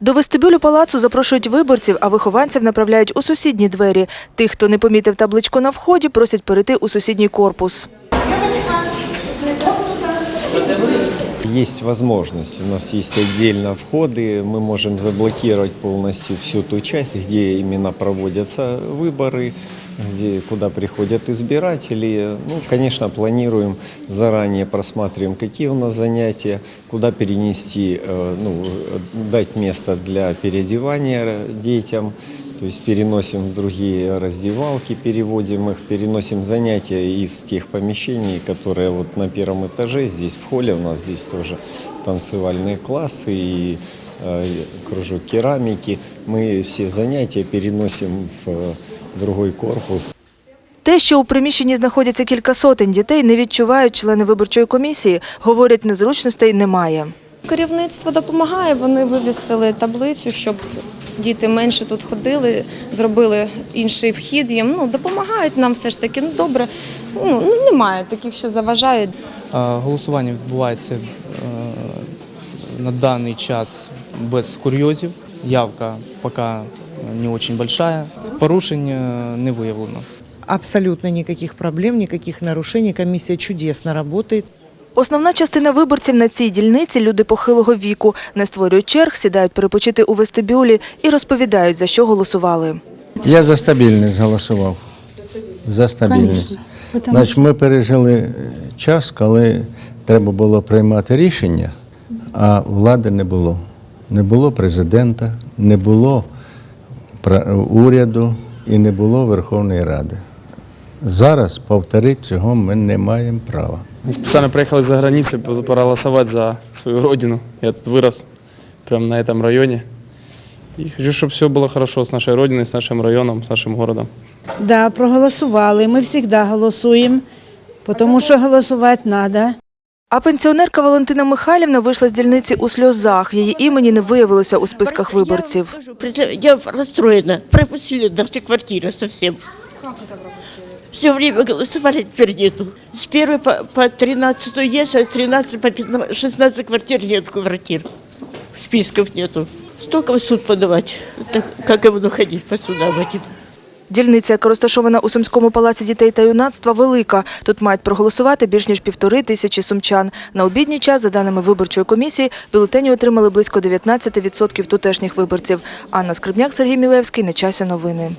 До вестибюлю палацу запрошують виборців, а вихованців направляють у сусідні двері. Тих, хто не помітив табличку на вході, просять перейти у сусідній корпус. Есть возможность, у нас есть отдельно входы, мы можем заблокировать полностью всю ту часть, где именно проводятся выборы, Где, куда приходят избиратели. Ну, конечно, планируем, заранее просматриваем, какие у нас занятия, куда перенести, э, ну, дать место для переодевания детям, то есть переносим в другие раздевалки, переводим их, переносим занятия из тех помещений, которые вот на первом этаже, здесь в холле у нас здесь тоже танцевальные классы и э, кружок керамики. Мы все занятия переносим в другой корпус. Те, що у приміщенні знаходяться кілька сотень дітей, не відчувають члени виборчої комісії. Говорять, незручностей немає. Керівництво допомагає, вони вивісили таблицю, щоб діти менше тут ходили, зробили інший вхід їм. Ну, допомагають нам все ж таки. Ну, добре, ну, ну, немає таких, що заважають. Голосування відбувається е, на даний час без курйозів. Явка поки не дуже велика. Порушень не виявлено. Абсолютно никаких проблем, никаких нарушений. Комиссия чудесно работает. Основна частина виборців на цій дільниці – люди похилого віку. Не створюють черг, сідають перепочити у вестибюлі і розповідають, за що голосували. Я за стабільність голосував. За стабільність. Значить, ми пережили час, коли треба було приймати рішення, а влади не було. Не було президента, не було уряду і не було Верховної Ради. Зараз повторити цього ми не маємо права. Специально приехал из-за границы, пора голосовать за свою родину. Я тут вырос, прямо на этом районе. И хочу, чтобы все было хорошо с нашей родиной, с нашим районом, с нашим городом. Да, проголосували. Ми завжди голосуємо, тому що голосувати треба. А пенсіонерка Валентина Михайлівна вийшла з дільниці у сльозах. Її імені не виявилося у списках виборців. Я расстроена. Пропустили наши квартиры совсем. Все время голосовали, теперь нету. С 1 по, по 13 есть, а с 13 по 15, 16 квартир нет квартир. Списков нету. Столько в суд подавать. Так, как я буду ходить по судам этим? Дільниця, яка розташована у Сумському палаці дітей та юнацтва, велика. Тут мають проголосувати більш ніж півтори тисячі сумчан. На обідній час, за даними виборчої комісії, бюлетені отримали близько 19% тутешніх виборців. Анна Скрибняк, Сергій Мілевський. На часі новини.